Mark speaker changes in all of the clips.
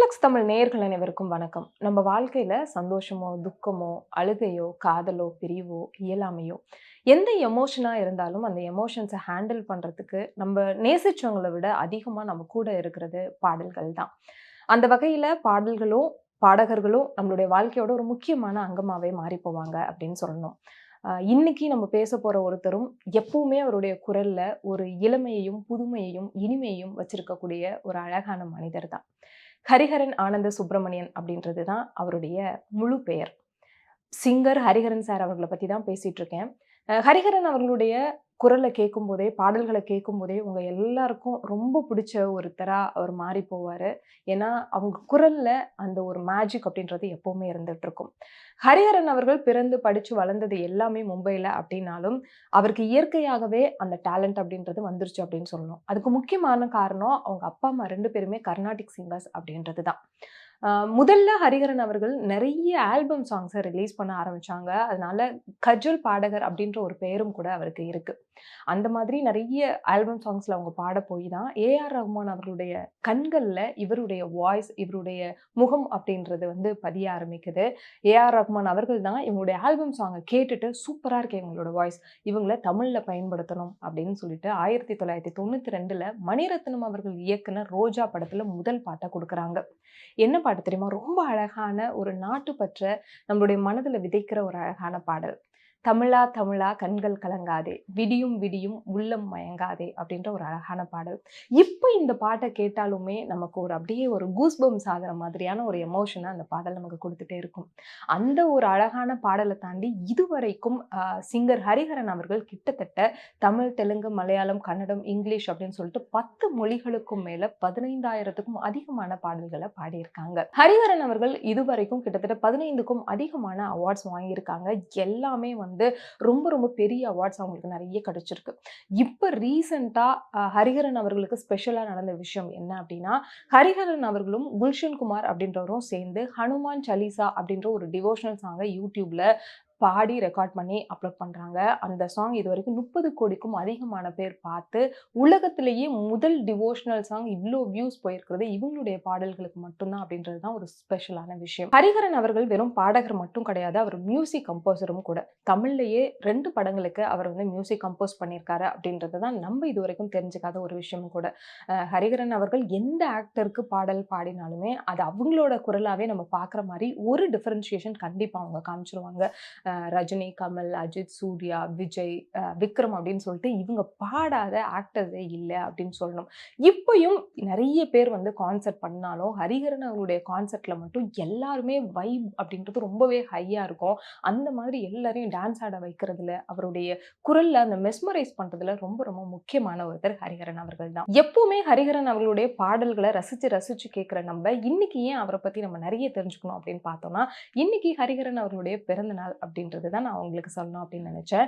Speaker 1: Reflex Tamil நேயர்கள் அனைவருக்கும் வணக்கம். நம்ம வாழ்க்கையில சந்தோஷமோ துக்கமோ அழுகையோ காதலோ பிரிவோ இயலாமையோ எந்த எமோஷனா இருந்தாலும் அந்த எமோஷன்ஸை ஹேண்டில் பண்றதுக்கு நம்ம நேசிச்சவங்களை விட அதிகமாக நம்ம கூட இருக்கிறது பாடல்கள் தான். அந்த வகையில் பாடல்களும் பாடகர்களும் நம்மளுடைய வாழ்க்கையோட ஒரு முக்கியமான அங்கமாகவே மாறி போவாங்க அப்படின்னு சொல்லணும். ஆஹ் இன்னைக்கு நம்ம பேச போற ஒருத்தரும் எப்பவுமே அவருடைய குரல்ல ஒரு இளமையையும் புதுமையையும் இனிமையையும் வச்சிருக்கக்கூடிய ஒரு அழகான மனிதர் தான். ஹரிஹரன் ஆனந்த சுப்பிரமணியன் அப்படின்றது தான் அவருடைய முழு பெயர். சிங்கர் ஹரிஹரன் சார் அவர்களை பற்றி தான் பேசிகிட்ருக்கேன் இருக்கேன். ஹரிஹரன் அவர்களுடைய குரலை கேட்கும் போதே பாடல்களை கேட்கும் போதே உங்கள் எல்லாருக்கும் ரொம்ப பிடிச்ச ஒருத்தராக அவர் மாறி போவார். ஏன்னா அவங்க குரலில் அந்த ஒரு மேஜிக் அப்படின்றது எப்போவுமே இருந்துகிட்ருக்கும் ஹரிஹரன் அவர்கள் பிறந்து படித்து வளர்ந்தது எல்லாமே மும்பையில் அப்படின்னாலும் அவருக்கு இயற்கையாகவே அந்த டேலண்ட் அப்படின்றது வந்துருச்சு அப்படின்னு சொல்லணும். அதுக்கு முக்கியமான காரணம் அவங்க அப்பா அம்மா ரெண்டு பேருமே கர்நாடிக் சிங்கர்ஸ் அப்படின்றது தான் முதல்ல ஹரிஹரன் அவர்கள் நிறைய ஆல்பம் சாங்ஸை ரிலீஸ் பண்ண ஆரம்பித்தாங்க அதனால கஜல் பாடகர் அப்படின்ற ஒரு பெயரும் கூட அவருக்கு இருக்குது அந்த மாதிரி நிறைய ஆல்பம் சாங்ஸில் அவங்க பாட போய் தான் ஏஆர் ரஹ்மான் அவர்களுடைய கண்களில் இவருடைய வாய்ஸ் இவருடைய முகம் அப்படின்றது வந்து பதிய ஆரம்பிக்குது. ஏஆர் ரஹ்மான் அவர்கள் தான் இவங்களுடைய ஆல்பம் சாங்கை கேட்டுட்டு சூப்பராக இருக்கு இவங்களோட வாய்ஸ் இவங்கள தமிழில் பயன்படுத்தணும் அப்படின்னு சொல்லிட்டு ஆயிரத்தி தொள்ளாயிரத்தி தொண்ணூற்றி ரெண்டில் மணிரத்னம் அவர்கள் இயக்குன ரோஜா படத்தில் முதல் பாட்டை கொடுக்குறாங்க. என்ன பாட்டு தெரியுமா? ரொம்ப அழகான ஒரு நாட்டுப்பற்ற நம்மளுடைய மனதில் விதைக்கிற ஒரு அழகான பாடல். தமிழா தமிழா கண்கள் கலங்காதே விடியும் விடியும் உள்ளம் மயங்காதே அப்படின்ற ஒரு அழகான பாடல். இப்போ இந்த பாட்டை கேட்டாலுமே நமக்கு ஒரு அப்படியே ஒரு கூஸ்பம்ஸ் ஆகிற மாதிரியான ஒரு எமோஷனை அந்த பாடல் நமக்கு கொடுத்துட்டே இருக்கும். அந்த ஒரு அழகான பாடலை தாண்டி இதுவரைக்கும் சிங்கர் ஹரிஹரன் அவர்கள் கிட்டத்தட்ட தமிழ் தெலுங்கு மலையாளம் கன்னடம் இங்கிலீஷ் அப்படின்னு சொல்லிட்டு பத்து மொழிகளுக்கும் மேல பதினைந்தாயிரத்துக்கும் அதிகமான பாடல்களை பாடியிருக்காங்க. ஹரிஹரன் அவர்கள் இதுவரைக்கும் கிட்டத்தட்ட பதினைந்துக்கும் அதிகமான அவார்ட்ஸ் வாங்கியிருக்காங்க. எல்லாமே வந்து வந்து ரொம்ப ரொம்ப பெரிய அவார்ட்ஸ் அவங்களுக்கு நிறைய கிடைச்சிருக்கு. இப்போ ரீசெண்டாக ஹரிஹரன் அவர்களுக்கு ஸ்பெஷலாக நடந்த விஷயம் என்ன அப்படின்னா ஹரிஹரன் அவர்களும் குல்ஷன் குமார் அப்படின்றவரும் சேர்ந்து ஹனுமான் சலீசா அப்படின்ற ஒரு டிவோஷனல் சாங்கை யூடியூப்ல பாடி ரெக்கார்ட் பண்ணி அப்லோட் பண்ணுறாங்க அந்த சாங் இது வரைக்கும் முப்பது கோடிக்கும் அதிகமான பேர் பார்த்து உலகத்திலேயே முதல் டிவோஷனல் சாங் இவ்வளோ வியூஸ் போயிருக்கிறது. இவங்களுடைய பாடல்களுக்கு மட்டும்தான் அப்படின்றது தான் ஒரு ஸ்பெஷலான விஷயம். ஹரிஹரன் அவர்கள் வெறும் பாடகர் மட்டும் கிடையாது அவர் மியூசிக் கம்போசரும் கூட. தமிழ்லேயே ரெண்டு படங்களுக்கு அவர் வந்து மியூசிக் கம்போஸ் பண்ணியிருக்காரு அப்படின்றது தான் நம்ம இது வரைக்கும் தெரிஞ்சுக்காத ஒரு விஷயம் கூட. ஹரிஹரன் அவர்கள் எந்த ஆக்டருக்கு பாடல் பாடினாலுமே அது அவங்களோட குரலாகவே நம்ம பார்க்குற மாதிரி ஒரு டிஃப்ரென்ஷியேஷன் கண்டிப்பாக அவங்க காமிச்சிருவாங்க. ரஜினி கமல் அஜித் சூர்யா விஜய் விக்ரம் அப்படின்னு சொல்லிட்டு இவங்க பாடாத ஆக்டர்ஸே இல்லை அப்படின்னு சொல்லணும். இப்பயும் நிறைய பேர் வந்து கான்சர்ட் பண்ணாலும் ஹரிஹரன் அவருடைய கான்சர்ட்ல மட்டும் எல்லாருமே வைப் அப்படின்றது ரொம்பவே ஹையா இருக்கும். அந்த மாதிரி எல்லாரையும் டான்ஸ் ஆட வைக்கிறதுல அவருடைய குரல்ல அந்த மெஸ்மரைஸ் பண்றதுல ரொம்ப ரொம்ப முக்கியமான ஒருத்தர் ஹரிஹரன் அவர்கள் தான். எப்பவுமே ஹரிஹரன் அவர்களுடைய பாடல்களை ரசிச்சு ரசிச்சு கேட்குற நம்ம இன்னைக்கு ஏன் அவரை பத்தி நம்ம நிறைய தெரிஞ்சுக்கணும் அப்படின்னு பார்த்தோம்னா இன்னைக்கு ஹரிஹரன் அவர்களுடைய பிறந்த நாள் அப்படின்றது தான் நான் உங்களுக்கு சொல்லணும் அப்படின்னு நினைச்சேன்.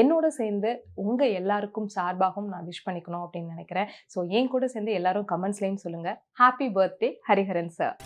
Speaker 1: என்னோட சேர்ந்து உங்க எல்லாருக்கும் சார்பாகவும் நான் விஷ் பண்ணிக்கணும் அப்படின்னு நினைக்கிறேன். ஸோ என் கூட சேர்ந்து எல்லாரும் கமெண்ட்ஸ்லேயும் சொல்லுங்க. Happy birthday Hariharan sir